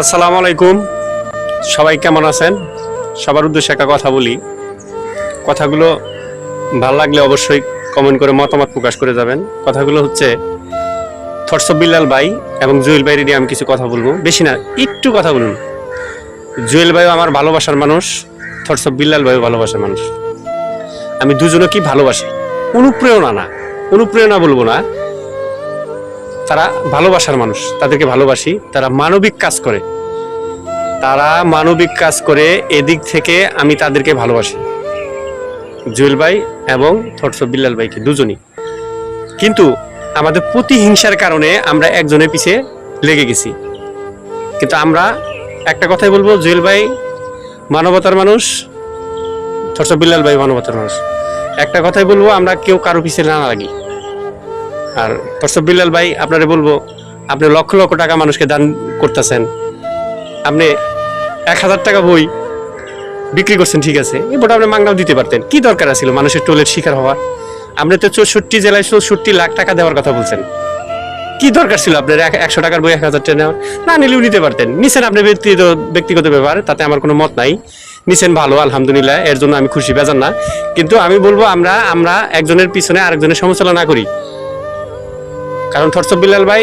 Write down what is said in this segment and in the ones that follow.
আসসালামু আলাইকুম। সবাই কেমন আছেন? সবার উদ্দেশ্যে একটা কথা বলি। কথাগুলো ভালো লাগলে অবশ্যই কমেন্ট করে মতামত প্রকাশ করে যাবেন। কথাগুলো হচ্ছে থটসব বিল্লাল ভাই এবং জুয়েল ভাই নিয়ে আমি কিছু কথা বলব। বেশি না, একটু কথা বলুন। জুয়েল ভাইও আমার ভালোবাসার মানুষ থটসব বিল্লাল ভাইও ভালোবাসার মানুষ। আমি দুজনে কি ভালোবাসি। অনুপ্রেরণা না, অনুপ্রেরণা বলব না। তারা ভালোবাসার মানুষ, তাদেরকে ভালোবাসি, তারা মানবিক কাজ করে। তারা মানবিক কাজ করে এদিক থেকে আমি তাদেরকে ভালোবাসি। জুয়েল ভাই এবং থটস বিল্লাল ভাইকে, দুজনই। কিন্তু আমাদের প্রতিহিংসার কারণে আমরা একজনের পিছে লেগে গেছি। কিন্তু আমরা একটা কথাই বলব, জুয়েল ভাই মানবতার মানুষ, থটস বিল্লাল ভাই মানবতার মানুষ। একটা কথাই বলব, আমরা কেউ কারও পিছে না লাগি। আর তরসব বিল্লাল ভাই, আপনারে বলব, আপনি লক্ষ লক্ষ টাকা মানুষকে দান করতেছেন। আপনি এক হাজার টাকা বই বিক্রি করছেন, ঠিক আছে। এই আপনি মাংনাও দিতে পারতেন। কি দরকার ছিল মানুষের টোলের শিকার হওয়ার? আপনি তো চৌষট্টি জেলায় চৌষট্টি লাখ টাকা দেওয়ার কথা বলছেন। কি দরকার ছিল আপনার এক- একশো টাকার বই এক হাজার টাকা নেওয়ার? না নিলেও নিতে পারতেন। নিছেন আপনি ব্যক্তিগত ব্যক্তিগত ব্যাপার, তাতে আমার কোনো মত নাই। নিছেন ভালো, আলহামদুলিল্লাহ, এর জন্য আমি খুশি বেজান না। কিন্তু আমি বলব আমরা আমরা একজনের পিছনে আরেকজনের সমালোচনা করি। কারণ থরসব বিলাল ভাই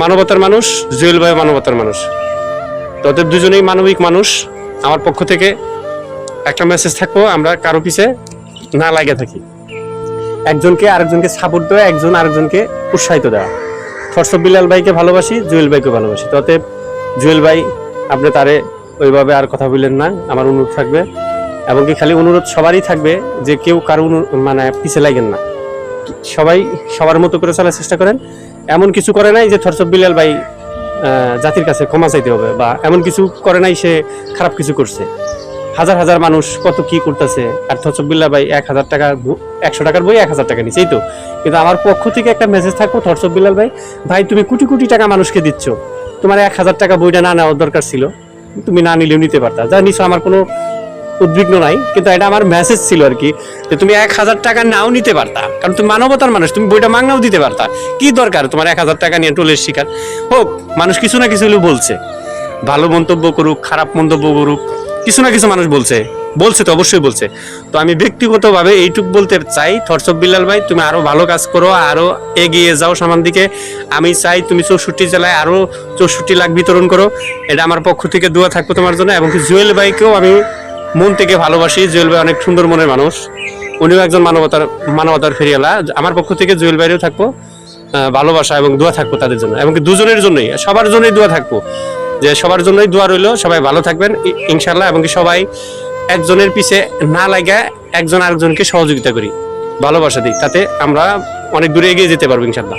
মানবতার মানুষ, জুয়েল ভাই মানবতার মানুষ। তো ওদের দুজনেই মানবিক মানুষ। আমার পক্ষ থেকে একটা মেসেজ থাকব, আমরা কারও পিছে না লাগে থাকি। একজনকে আরেকজনকে সাপোর্ট দেওয়া, একজন আরেকজনকে উৎসাহিত দেওয়া। থরসব বিলাল ভাইকে ভালোবাসি, জুয়েল ভাইকে ভালোবাসি। তো অতএব জুয়েল ভাই, আপনি তারে ওইভাবে আর কথা বললেন না, আমার অনুরোধ থাকবে। এবং কি খালি অনুরোধ সবারই থাকবে যে কেউ কারও মানে পিছে লাগেন না। সবাই সবার মতো করে চলার চেষ্টা করেন। এমন কিছু করে নাই যে থরসব বিলাল ভাই জাতির কাছে ক্ষমা চাইতে হবে বা এমন কিছু করে নাই সে খারাপ কিছু করছে। হাজার হাজার মানুষ কত কি করতেছে, আর থরসব বিল্লা ভাই এক হাজার টাকা একশো টাকার বই এক হাজার টাকা নিচেই তো। কিন্তু আমার পক্ষ থেকে একটা মেসেজ থাকব থরসব বিল্লাল ভাই ভাই, তুমি কোটি কোটি টাকা মানুষকে দিচ্ছ। তোমার এক হাজার টাকা বইটা না নেওয়ার দরকার ছিল। তুমি না নিলেও নিতে পারতা। যা নিছো, আমার কোনো উদ্বিগ্ন নাই, কিন্তু এটা আমার মেসেজ ছিল আর কি, যে তুমি এক হাজার টাকা নাও নিতে পারতা, কারণ তুমি মানবতার মানুষ, তুমি বইটা মাংনাও দিতে পারতা। কি দরকার তোমার এক হাজার টাকা নিয়ে টোলের শিকার? হোক, মানুষ কিছু না কিছু বলছে। ভালো মন্তব্য করুক, খারাপ মন্তব্য করুক, কিছু না কিছু মানুষ বলছে। বলছে তো, অবশ্যই বলছে। তো আমি ব্যক্তিগতভাবে এইটুক বলতে চাই থরসব বিল্লাল ভাই, তুমি আরও ভালো কাজ করো আরও এগিয়ে যাও সামান দিকে। আমি চাই তুমি চৌষট্টি জেলায় আরও চৌষট্টি লাখ বিতরণ করো। এটা আমার পক্ষ থেকে দোয়া থাকব তোমার জন্য, এবং জুয়েল ভাইকেও আমি মন থেকে ভালোবাসি। জুয়েল ভাই অনেক সুন্দর মনের মানুষ। উনিও একজন মানবতার মানবতার ফেরিয়ালা আমার পক্ষ থেকে জুয়েল ভাইয়েরও থাকব ভালোবাসা এবং দোয়া থাকব তাদের জন্য। এবং দুজনের জন্যই, সবার জন্যই দোয়া থাকব। যে সবার জন্যই দোয়া রইল, সবাই ভালো থাকবেন ইনশাল্লাহ এবং সবাই একজনের পিছে না লাগা একজন আরেকজনকে সহযোগিতা করি, ভালোবাসা দিই তাতে আমরা অনেক দূরে এগিয়ে যেতে পারব ইনশাল্লাহ